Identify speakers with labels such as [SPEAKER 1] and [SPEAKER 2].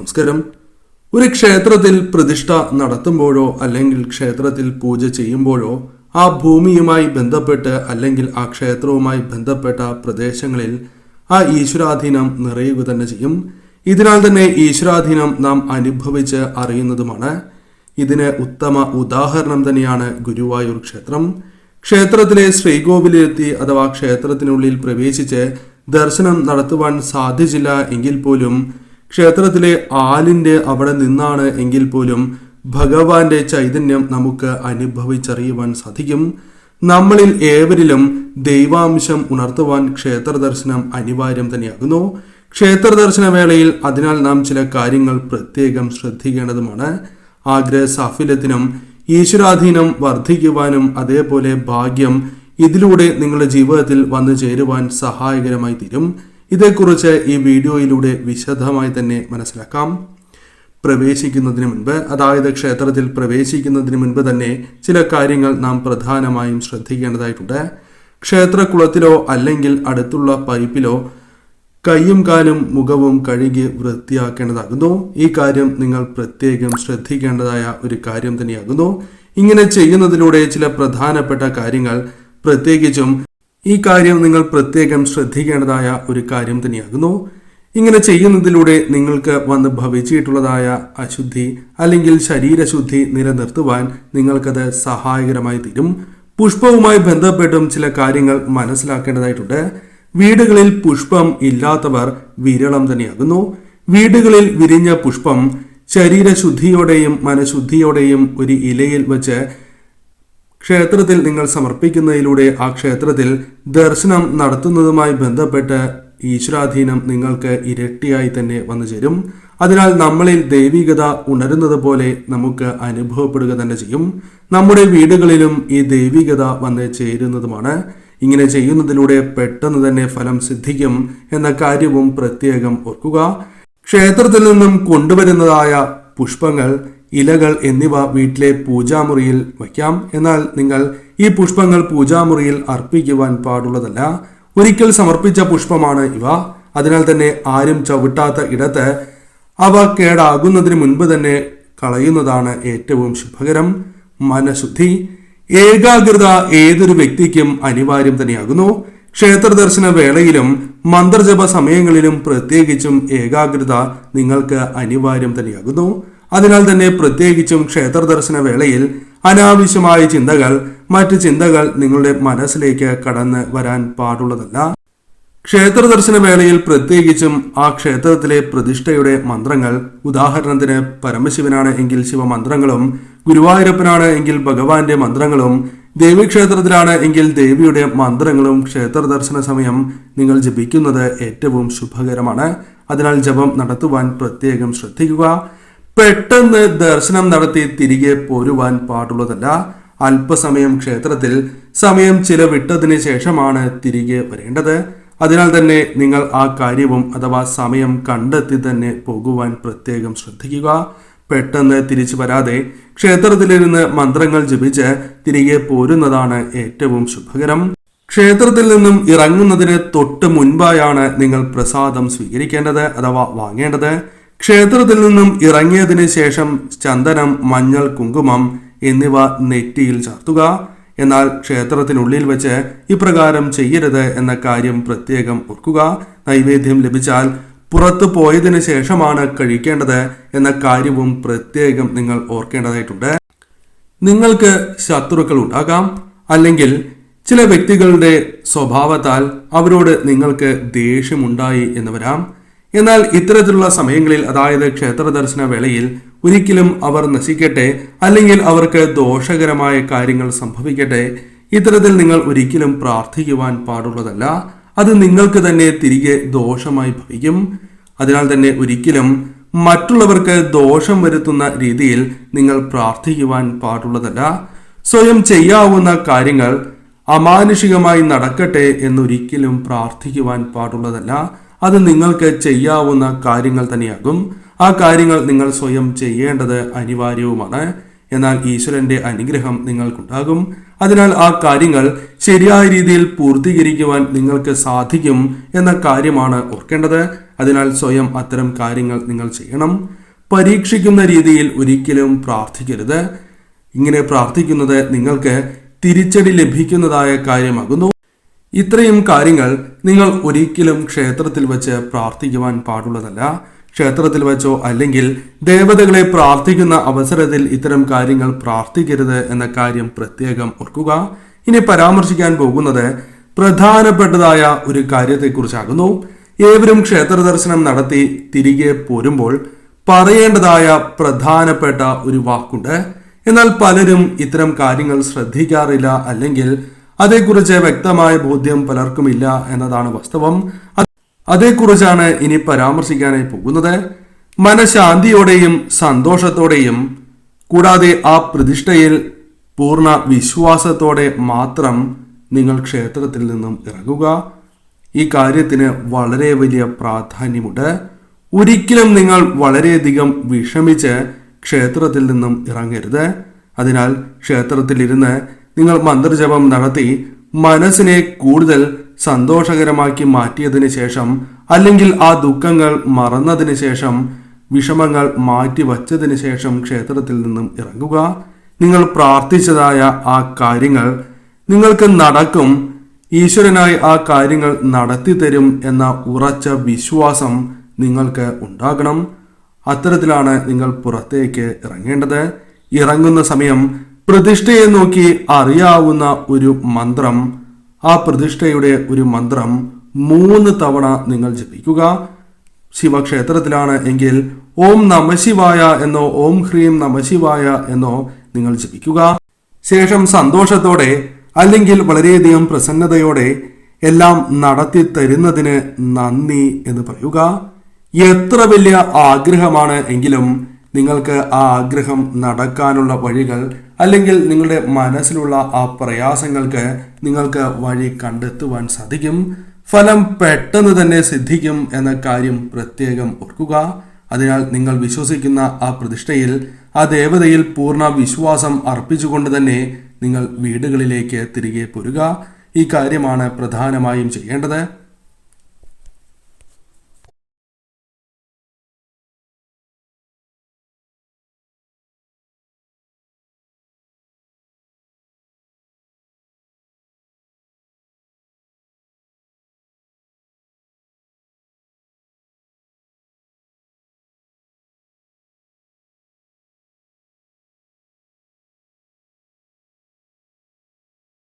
[SPEAKER 1] നമസ്കാരം. ഒരു ക്ഷേത്രത്തിൽ പ്രതിഷ്ഠ നടത്തുമ്പോഴോ അല്ലെങ്കിൽ ക്ഷേത്രത്തിൽ പൂജ ചെയ്യുമ്പോഴോ ആ ഭൂമിയുമായി ബന്ധപ്പെട്ട് അല്ലെങ്കിൽ ആ ക്ഷേത്രവുമായി ബന്ധപ്പെട്ട പ്രദേശങ്ങളിൽ ആ ഈശ്വരാധീനം നിറയുക തന്നെ ചെയ്യും. ഇതിനാൽ തന്നെ ഈശ്വരാധീനം നാം അനുഭവിച്ച് അറിയുന്നതുമാണ്. ഇതിന് ഉത്തമ ഉദാഹരണം തന്നെയാണ് ഗുരുവായൂർ ക്ഷേത്രം. ക്ഷേത്രത്തിലെ ശ്രീകോവിലെത്തി അഥവാ ക്ഷേത്രത്തിനുള്ളിൽ പ്രവേശിച്ച് ദർശനം നടത്തുവാൻ സാധിച്ചില്ല എങ്കിൽ പോലും ക്ഷേത്രത്തിലെ ആലിന്റെ അവിടെ നിന്നാണ് എങ്കിൽ പോലും ഭഗവാന്റെ ചൈതന്യം നമുക്ക് അനുഭവിച്ചറിയുവാൻ സാധിക്കും. നമ്മളിൽ ഏവരിലും ദൈവാംശം ഉണർത്തുവാൻ ക്ഷേത്ര ദർശനം അനിവാര്യം തന്നെയാകുന്നു. ക്ഷേത്ര ദർശന വേളയിൽ അതിനാൽ നാം ചില കാര്യങ്ങൾ പ്രത്യേകം ശ്രദ്ധിക്കേണ്ടതുമാണ്. ആഗ്രഹ സാഫല്യത്തിനും ഈശ്വരാധീനം വർദ്ധിക്കുവാനും അതേപോലെ ഭാഗ്യം ഇതിലൂടെ നിങ്ങളുടെ ജീവിതത്തിൽ വന്നു ചേരുവാൻ സഹായകരമായി തീരും. ഇതേക്കുറിച്ച് ഈ വീഡിയോയിലൂടെ വിശദമായി തന്നെ മനസ്സിലാക്കാം. പ്രവേശിക്കുന്നതിന് മുൻപ് അതായത് ക്ഷേത്രത്തിൽ പ്രവേശിക്കുന്നതിന് മുൻപ് തന്നെ ചില കാര്യങ്ങൾ നാം പ്രധാനമായും ശ്രദ്ധിക്കേണ്ടതായിട്ടുണ്ട്. ക്ഷേത്രക്കുളത്തിലോ അല്ലെങ്കിൽ അടുത്തുള്ള പൈപ്പിലോ കൈയും കാലും മുഖവും കഴുകി വൃത്തിയാക്കേണ്ടതാകുന്നു. ഈ കാര്യം നിങ്ങൾ പ്രത്യേകം ശ്രദ്ധിക്കേണ്ടതായ ഒരു കാര്യം തന്നെയാകുന്നു. ഇങ്ങനെ ചെയ്യുന്നതിലൂടെ ചില പ്രധാനപ്പെട്ട കാര്യങ്ങൾ പ്രത്യേകിച്ചും ഈ കാര്യം നിങ്ങൾ പ്രത്യേകം ശ്രദ്ധിക്കേണ്ടതായ ഒരു കാര്യം തന്നെയാകുന്നു. ഇങ്ങനെ ചെയ്യുന്നതിലൂടെ നിങ്ങൾക്ക് വന്ന് ഭവിച്ചിട്ടുള്ളതായ അശുദ്ധി അല്ലെങ്കിൽ ശരീരശുദ്ധി നിലനിർത്തുവാൻ നിങ്ങൾക്കത് സഹായകരമായി തീരും. പുഷ്പവുമായി ബന്ധപ്പെട്ടും ചില കാര്യങ്ങൾ മനസ്സിലാക്കേണ്ടതായിട്ടുണ്ട്. വീടുകളിൽ പുഷ്പം ഇല്ലാത്തവർ വിരളം തന്നെയാകുന്നു. വീടുകളിൽ വിരിഞ്ഞ പുഷ്പം ശരീരശുദ്ധിയോടെയും മനഃശുദ്ധിയോടെയും ഒരു ഇലയിൽ വെച്ച് ക്ഷേത്രത്തിൽ നിങ്ങൾ സമർപ്പിക്കുന്നതിലൂടെ ആ ക്ഷേത്രത്തിൽ ദർശനം നടത്തുന്നതുമായി ബന്ധപ്പെട്ട് ഈശ്വരാധീനം നിങ്ങൾക്ക് ഇരട്ടിയായി തന്നെ വന്നു ചേരും. അതിനാൽ നമ്മളിൽ ദൈവികത ഉണരുന്നത് പോലെ നമുക്ക് അനുഭവപ്പെടുക തന്നെ ചെയ്യും. നമ്മുടെ വീടുകളിലും ഈ ദൈവികത വന്ന് ചേരുന്നതുമാണ്. ഇങ്ങനെ ചെയ്യുന്നതിലൂടെ പെട്ടെന്ന് തന്നെ ഫലം സിദ്ധിക്കും എന്ന കാര്യവും പ്രത്യേകം ഓർക്കുക. ക്ഷേത്രത്തിൽ നിന്നും കൊണ്ടുവരുന്നതായ പുഷ്പങ്ങൾ ഇലകൾ എന്നിവ വീട്ടിലെ പൂജാമുറിയിൽ വയ്ക്കാം. എന്നാൽ നിങ്ങൾ ഈ പുഷ്പങ്ങൾ പൂജാമുറിയിൽ അർപ്പിക്കുവാൻ പാടുള്ളതല്ല. ഒരിക്കൽ സമർപ്പിച്ച പുഷ്പമാണ് ഇവ. അതിനാൽ തന്നെ ആരും ചവിട്ടാത്ത ഇടത്ത് അവ കേടാകുന്നതിന് മുൻപ് തന്നെ കളയുന്നതാണ് ഏറ്റവും ശുഭകരം. മനഃശുദ്ധി. ഏകാഗ്രത ഏതൊരു വ്യക്തിക്കും അനിവാര്യം തന്നെയാകുന്നു. ക്ഷേത്ര ദർശന വേളയിലും മന്ത്രജപ സമയങ്ങളിലും പ്രത്യേകിച്ചും ഏകാഗ്രത നിങ്ങൾക്ക് അനിവാര്യം തന്നെയാകുന്നു. അതിനാൽ തന്നെ പ്രത്യേകിച്ചും ക്ഷേത്ര ദർശന വേളയിൽ അനാവശ്യമായ ചിന്തകൾ മറ്റ് ചിന്തകൾ നിങ്ങളുടെ മനസ്സിലേക്ക് കടന്ന് വരാൻ പാടുള്ളതല്ല. ക്ഷേത്ര ദർശന വേളയിൽ പ്രത്യേകിച്ചും ആ ക്ഷേത്രത്തിലെ പ്രതിഷ്ഠയുടെ മന്ത്രങ്ങൾ ഉദാഹരണത്തിന് പരമശിവനാണ് എങ്കിൽ ശിവമന്ത്രങ്ങളും ഗുരുവായൂരപ്പനാണ് എങ്കിൽ ഭഗവാന്റെ മന്ത്രങ്ങളും ദേവീക്ഷേത്രത്തിലാണ് എങ്കിൽ ദേവിയുടെ മന്ത്രങ്ങളും ക്ഷേത്ര ദർശന സമയം നിങ്ങൾ ജപിക്കുന്നത് ഏറ്റവും ശുഭകരമാണ്. അതിനാൽ ജപം നടത്തുവാൻ പ്രത്യേകം ശ്രദ്ധിക്കുക. പെട്ടെന്ന് ദർശനം നടത്തി തിരികെ പോരുവാൻ പാടുള്ളതല്ല. അല്പസമയം ക്ഷേത്രത്തിൽ സമയം ചിലവിട്ടതിന് ശേഷമാണ് തിരികെ വരേണ്ടത്. അതിനാൽ തന്നെ നിങ്ങൾ ആ കാര്യവും അഥവാ സമയം കണ്ടെത്തി തന്നെ പോകുവാൻ പ്രത്യേകം ശ്രദ്ധിക്കുക. പെട്ടെന്ന് തിരിച്ചു വരാതെ ക്ഷേത്രത്തിലിരുന്ന് മന്ത്രങ്ങൾ ജപിച്ച് തിരികെ പോരുന്നതാണ് ഏറ്റവും ശുഭകരം. ക്ഷേത്രത്തിൽ നിന്നും ഇറങ്ങുന്നതിന് തൊട്ട് മുൻപായാണ് നിങ്ങൾ പ്രസാദം സ്വീകരിക്കേണ്ടത് അഥവാ വാങ്ങേണ്ടത്. ക്ഷേത്രത്തിൽ നിന്നും ഇറങ്ങിയതിന് ശേഷം ചന്ദനം മഞ്ഞൾ കുങ്കുമം എന്നിവ നെറ്റിയിൽ ചാർത്തുക. എന്നാൽ ക്ഷേത്രത്തിനുള്ളിൽ വെച്ച് ഇപ്രകാരം ചെയ്യരുത് എന്ന കാര്യം പ്രത്യേകം ഓർക്കുക. നൈവേദ്യം ലഭിച്ചാൽ പുറത്തു പോയതിനു ശേഷമാണ് കഴിക്കേണ്ടത് എന്ന കാര്യവും പ്രത്യേകം നിങ്ങൾ ഓർക്കേണ്ടതായിട്ടുണ്ട്. നിങ്ങൾക്ക് ശത്രുക്കൾ ഉണ്ടാകാം. അല്ലെങ്കിൽ ചില വ്യക്തികളുടെ സ്വഭാവത്താൽ അവരോട് നിങ്ങൾക്ക് ദേഷ്യമുണ്ടായി എന്ന് വരാം. എന്നാൽ ഇത്തരത്തിലുള്ള സമയങ്ങളിൽ അതായത് ക്ഷേത്ര ദർശന വേളയിൽ ഒരിക്കലും അവർ നശിക്കട്ടെ അല്ലെങ്കിൽ അവർക്ക് ദോഷകരമായ കാര്യങ്ങൾ സംഭവിക്കട്ടെ ഇത്തരത്തിൽ നിങ്ങൾ ഒരിക്കലും പ്രാർത്ഥിക്കുവാൻ പാടുള്ളതല്ല. അത് നിങ്ങൾക്ക് തന്നെ തിരികെ ദോഷമായി ഭവിക്കും. അതിനാൽ തന്നെ ഒരിക്കലും മറ്റുള്ളവർക്ക് ദോഷം വരുത്തുന്ന രീതിയിൽ നിങ്ങൾ പ്രാർത്ഥിക്കുവാൻ പാടുള്ളതല്ല. സ്വയം ചെയ്യാവുന്ന കാര്യങ്ങൾ അമാനുഷികമായി നടക്കട്ടെ എന്നൊരിക്കലും പ്രാർത്ഥിക്കുവാൻ പാടുള്ളതല്ല. അത് നിങ്ങൾക്ക് ചെയ്യാവുന്ന കാര്യങ്ങൾ തന്നെയാകും. ആ കാര്യങ്ങൾ നിങ്ങൾ സ്വയം ചെയ്യേണ്ടത് അനിവാര്യവുമാണ്. എന്നാൽ ഈശ്വരന്റെ അനുഗ്രഹം നിങ്ങൾക്കുണ്ടാകും. അതിനാൽ ആ കാര്യങ്ങൾ ശരിയായ രീതിയിൽ പൂർത്തീകരിക്കുവാൻ നിങ്ങൾക്ക് സാധിക്കും എന്ന കാര്യമാണ് ഓർക്കേണ്ടത്. അതിനാൽ സ്വയം അത്തരം കാര്യങ്ങൾ നിങ്ങൾ ചെയ്യണം. പരീക്ഷിക്കുന്ന രീതിയിൽ ഒരിക്കലും പ്രാർത്ഥിക്കരുത്. ഇങ്ങനെ പ്രാർത്ഥിക്കുന്നത് നിങ്ങൾക്ക് തിരിച്ചടി ലഭിക്കുന്നതായ കാര്യമാകുന്നു. ഇത്രയും കാര്യങ്ങൾ നിങ്ങൾ ഒരിക്കലും ക്ഷേത്രത്തിൽ വെച്ച് പ്രാർത്ഥിക്കുവാൻ പാടുള്ളതല്ല. ക്ഷേത്രത്തിൽ വെച്ചോ അല്ലെങ്കിൽ ദേവതകളെ പ്രാർത്ഥിക്കുന്ന അവസരത്തിൽ ഇത്തരം കാര്യങ്ങൾ പ്രാർത്ഥിക്കരുത് എന്ന കാര്യം പ്രത്യേകം ഓർക്കുക. ഇനി പരാമർശിക്കാൻ പോകുന്നത് പ്രധാനപ്പെട്ടതായ ഒരു കാര്യത്തെക്കുറിച്ചാകുന്നു. ഏവരും ക്ഷേത്ര ദർശനം നടത്തി തിരികെ പോരുമ്പോൾ പറയേണ്ടതായ പ്രധാനപ്പെട്ട ഒരു വാക്കുണ്ട്. എന്നാൽ പലരും ഇത്തരം കാര്യങ്ങൾ ശ്രദ്ധിക്കാറില്ല അല്ലെങ്കിൽ അതേക്കുറിച്ച് വ്യക്തമായ ബോധ്യം പലർക്കുമില്ല എന്നതാണ് വാസ്തവം. അത് അതേക്കുറിച്ചാണ് ഇനി പരാമർശിക്കാനായി പോകുന്നത്. മനഃശാന്തിയോടെയും സന്തോഷത്തോടെയും കൂടാതെ ആ പ്രതിഷ്ഠയിൽ പൂർണ വിശ്വാസത്തോടെ മാത്രം നിങ്ങൾ ക്ഷേത്രത്തിൽ നിന്നും ഇറങ്ങുക. ഈ കാര്യത്തിന് വളരെ വലിയ പ്രാധാന്യമുണ്ട്. ഒരിക്കലും നിങ്ങൾ വളരെയധികം വിഷമിച്ച് ക്ഷേത്രത്തിൽ നിന്നും ഇറങ്ങരുത്. അതിനാൽ ക്ഷേത്രത്തിലിരുന്ന് നിങ്ങൾ മന്ത്രജപം നടത്തി മനസ്സിനെ കൂടുതൽ സന്തോഷകരമാക്കി മാറ്റിയതിനു ശേഷം അല്ലെങ്കിൽ ആ ദുഃഖങ്ങൾ മറന്നതിന് ശേഷം വിഷമങ്ങൾ മാറ്റി വച്ചതിന് ശേഷം ക്ഷേത്രത്തിൽ നിന്നും ഇറങ്ങുക. നിങ്ങൾ പ്രാർത്ഥിച്ചതായ ആ കാര്യങ്ങൾ നിങ്ങൾക്ക് നടക്കും. ഈശ്വരനായി ആ കാര്യങ്ങൾ നടത്തി തരും എന്ന ഉറച്ച വിശ്വാസം നിങ്ങൾക്ക് ഉണ്ടാകണം. അത്തരത്തിലാണ് നിങ്ങൾ പുറത്തേക്ക് ഇറങ്ങേണ്ടത്. ഇറങ്ങുന്ന സമയം പ്രതിഷ്ഠയെ നോക്കി അറിയാവുന്ന ഒരു മന്ത്രം. ആ പ്രതിഷ്ഠയുടെ ഒരു മന്ത്രം മൂന്ന് തവണ നിങ്ങൾ ജപിക്കുക. ശിവക്ഷേത്രത്തിലാണ് എങ്കിൽ ഓം നമശിവായ എന്നോ ഓം ഹ്രീം നമശിവായ എന്നോ നിങ്ങൾ ജപിക്കുക. ശേഷം സന്തോഷത്തോടെ അല്ലെങ്കിൽ വളരെയധികം പ്രസന്നതയോടെ എല്ലാം നടത്തി തരുന്നതിന് നന്ദി എന്ന് പറയുക. എത്ര വലിയ ആഗ്രഹമാണ് എങ്കിലും നിങ്ങൾക്ക് ആ ആഗ്രഹം നടക്കാനുള്ള വഴികൾ അല്ലെങ്കിൽ നിങ്ങളുടെ മനസ്സിലുള്ള ആ പ്രയാസങ്ങൾക്ക് നിങ്ങൾക്ക് വഴി കണ്ടെത്തുവാൻ സാധിക്കും. ഫലം പെട്ടെന്ന് തന്നെ സിദ്ധിക്കും എന്ന കാര്യം പ്രത്യേകം ഓർക്കുക. അതിനാൽ നിങ്ങൾ വിശ്വസിക്കുന്ന ആ പ്രതിഷ്ഠയിൽ ആ ദേവതയിൽ പൂർണ വിശ്വാസം അർപ്പിച്ചുകൊണ്ട് തന്നെ നിങ്ങൾ വീടുകളിലേക്ക് തിരികെ പോരുക. ഈ കാര്യമാണ് പ്രധാനമായും ചെയ്യേണ്ടത്.